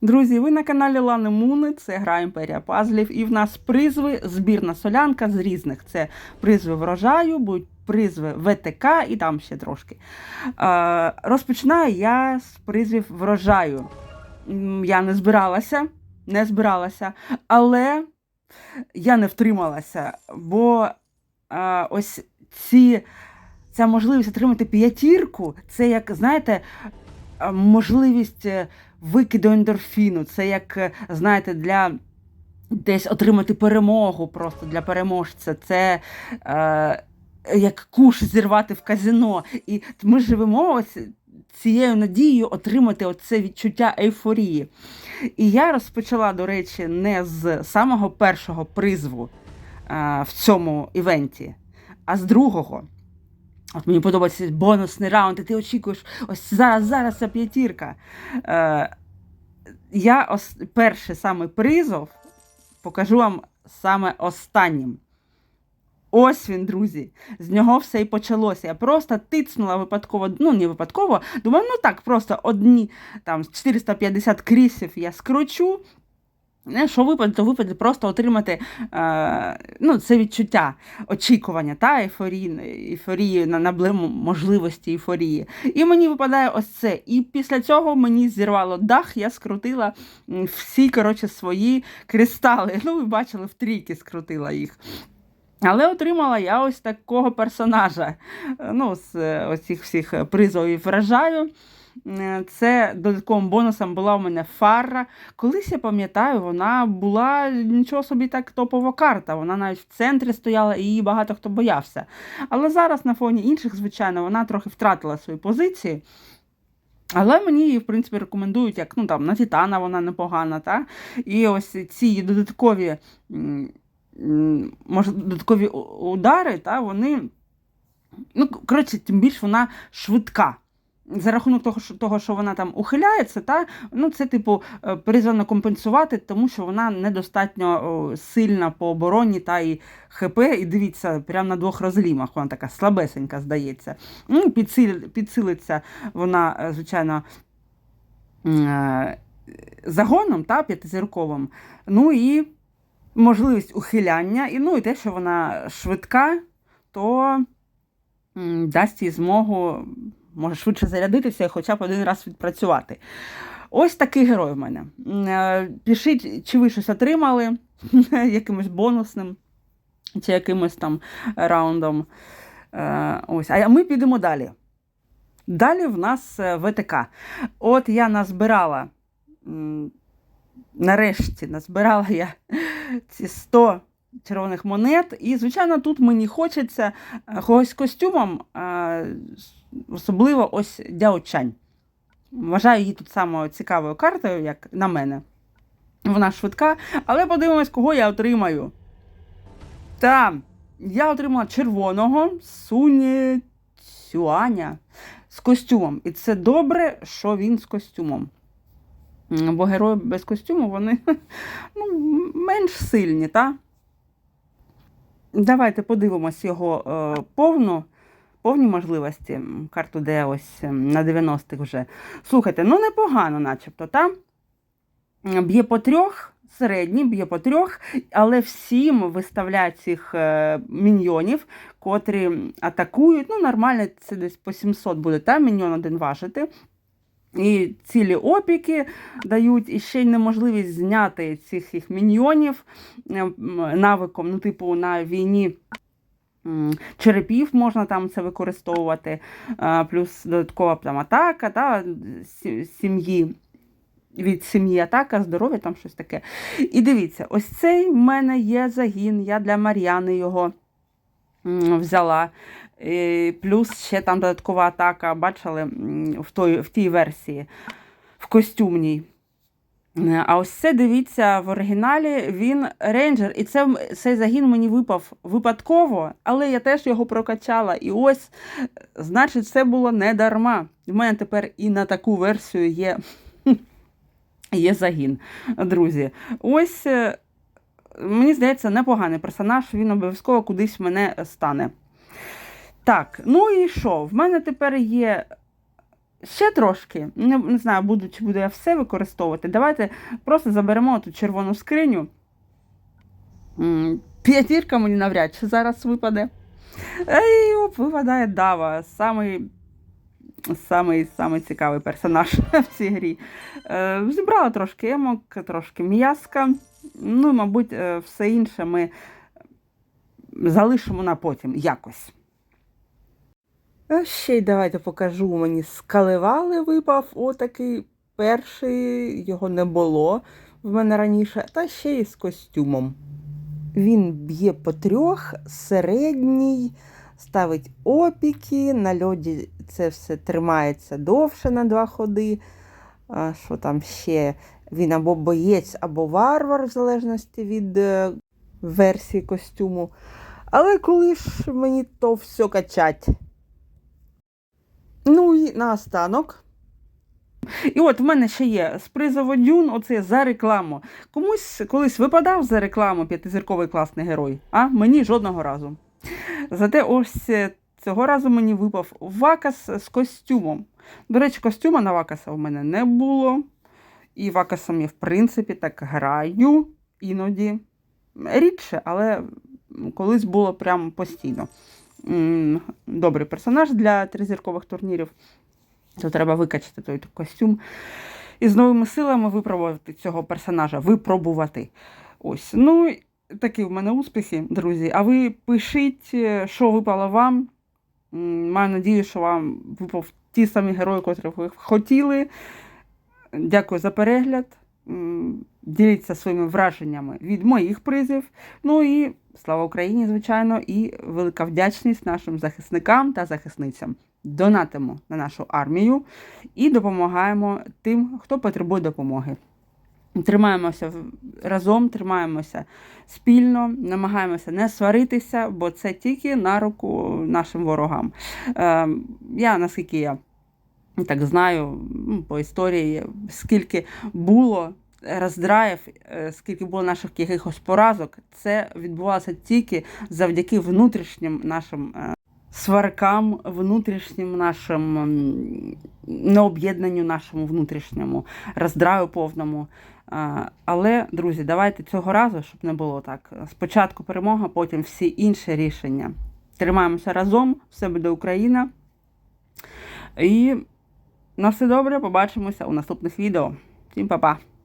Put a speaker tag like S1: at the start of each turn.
S1: Друзі, ви на каналі Лани Муни, це гра Імперія Пазлів, і в нас призви збірна солянка з різних. Це призви врожаю, будуть призви ВТК і там ще трошки. Розпочинаю я з призвів врожаю. Я не збиралася, не збиралася, але я не втрималася, бо ось ці, ця можливість отримати п'ятірку, це як, знаєте, можливість е, викиду ендорфіну. Це як, е, знаєте, для десь отримати перемогу просто для переможця. Це е, як куш зірвати в казино. І ми живемо ось цією надією отримати оце відчуття ейфорії. І я розпочала, до речі, не з самого першого призву е, в цьому івенті, а з другого. От мені подобається бонусний раунд, і ти очікуєш, ось зараз, зараз ця п'ятірка. Е, я ос, перший саме призов покажу вам саме останнім. Ось він, друзі. З нього все і почалося. Я просто тицнула випадково, ну не випадково, думаю, ну так, просто одні там 450 крісів я скручу. Не, Що випаде, то випаде просто отримати е, ну, це відчуття очікування та ейфорії, ейфорії на наблему можливості ейфорії. І мені випадає ось це. І після цього мені зірвало дах, я скрутила всі коротше, свої кристали. Ну, ви бачили, в трійки скрутила їх. Але отримала я ось такого персонажа. Е, Ну, з е, оцих всіх призовів вражаю. Е, Це додатковим бонусом була у мене фара. Колись я пам'ятаю, вона була нічого собі так топова карта. Вона навіть в центрі стояла і її багато хто боявся. Але зараз на фоні інших, звичайно, вона трохи втратила свої позиції. Але мені її, в принципі, рекомендують, як ну, там, на Титана вона непогана. Та? І ось ці додаткові, може, додаткові удари, та, вони. Ну, коротше, тим більше вона швидка. За рахунок того, що, того, що вона там ухиляється, та, ну, це, типу, е, призвано компенсувати, тому що вона недостатньо сильна по обороні та і ХП. І дивіться, прямо на двох розлімах вона така слабесенька, здається. Ну, підсил, підсилиться вона, е, звичайно, е, загоном та, п'ятизірковим. Ну і можливість ухиляння, і, ну, і те, що вона швидка, то дасть їй змогу може швидше зарядитися і хоча б один раз відпрацювати. Ось такий герой в мене. Е, Пишіть, чи ви щось отримали якимось бонусним, чи якимось там раундом. Е, Ось. А ми підемо далі. Далі в нас е, ВТК. От я назбирала, нарешті назбирала я ці 100 червоних монет. І, звичайно, тут мені хочеться е, когось з костюмом, е, особливо ось Дяочань. Вважаю її тут самою цікавою картою, як на мене. Вона швидка, але подивимось, кого я отримаю. Та, я отримала червоного Суні Цюаня з костюмом. І це добре, що він з костюмом. Бо герої без костюму вони ну, менш сильні, так? Давайте подивимось його е, повну, повні можливості. Карту, де ось ем, на 90-х вже. Слухайте, ну непогано, начебто, та? Б'є по трьох, середній, б'є по трьох, але всім виставляють цих е, міньйонів, котрі атакують. Ну, нормально, це десь по 700 буде, та? міньйон один важити. І цілі опіки дають, і ще й неможливість зняти цих їх міньйонів е, навиком, ну, типу, на війні. Черепів можна там це використовувати, е, плюс додаткова там атака та, сім'ї. Від сім'ї атака, здоров'я, там щось таке. І дивіться, ось цей в мене є загін, я для Мар'яни його взяла. Плюс ще там додаткова атака, бачили в, той, в тій версії, в костюмній. А ось це, дивіться, в оригіналі він рейнджер. І це, цей загін мені випав випадково, але я теж його прокачала. І ось, значить, це було не дарма. В мене тепер і на таку версію є, є загін, друзі. Ось, е, мені здається, непоганий персонаж, він обов'язково кудись мене стане. Так, ну і що? В мене тепер є ще трошки, не, не знаю, буду, чи буду я все використовувати. Давайте просто заберемо ту червону скриню. П'ятірка мені навряд чи зараз випаде. І оп, випадає Дава, самий, самий, самий цікавий персонаж в цій грі. Е, зібрала трошки емок, трошки м'язка. Ну, і, мабуть, е, все інше ми залишимо на потім якось. А ще й давайте покажу мені з Калевали випав отакий перший, його не було в мене раніше, та ще й з костюмом. Він б'є по трьох, середній, ставить опіки, на льоді це все тримається довше на два ходи. А що там ще? Він або боєць, або варвар, в залежності від е, версії костюму. Але коли ж мені то все качать? Ну і наостанок. І от в мене ще є з призову Дюн, оце за рекламу. Комусь колись випадав за рекламу п'ятизірковий класний герой, а мені жодного разу. Зате ось е, цього разу мені випав Вакас з костюмом. До речі, костюма на Вакаса в мене не було. І Вакасом я, в принципі, так граю іноді. Рідше, але колись було прям постійно. Добрий персонаж для тризіркових турнірів. То треба викачати той костюм і з новими силами випробувати цього персонажа, випробувати. Ось. Ну, такі в мене успіхи, друзі. А ви пишіть, е, що випало вам. Маю надію, що вам випав ті самі герої, котрих ви хотіли. Дякую за перегляд. Діліться своїми враженнями від моїх призів. Ну і слава Україні, звичайно, і велика вдячність нашим захисникам та захисницям. Донатимо на нашу армію і допомагаємо тим, хто потребує допомоги. Тримаємося разом, тримаємося спільно, намагаємося не сваритися, бо це тільки на руку нашим ворогам. Е, я наскільки я так знаю по історії, скільки було роздраїв, е, скільки було наших якихось поразок, це відбувалося тільки завдяки внутрішнім нашим е, сваркам, внутрішнім нашим необ'єднанню нашому внутрішньому, роздраю повному. Але, друзі, давайте цього разу, щоб не було так. Спочатку перемога, потім всі інші рішення. Тримаємося разом, все буде Україна. І на все добре, побачимося у наступних відео. Всім па-па!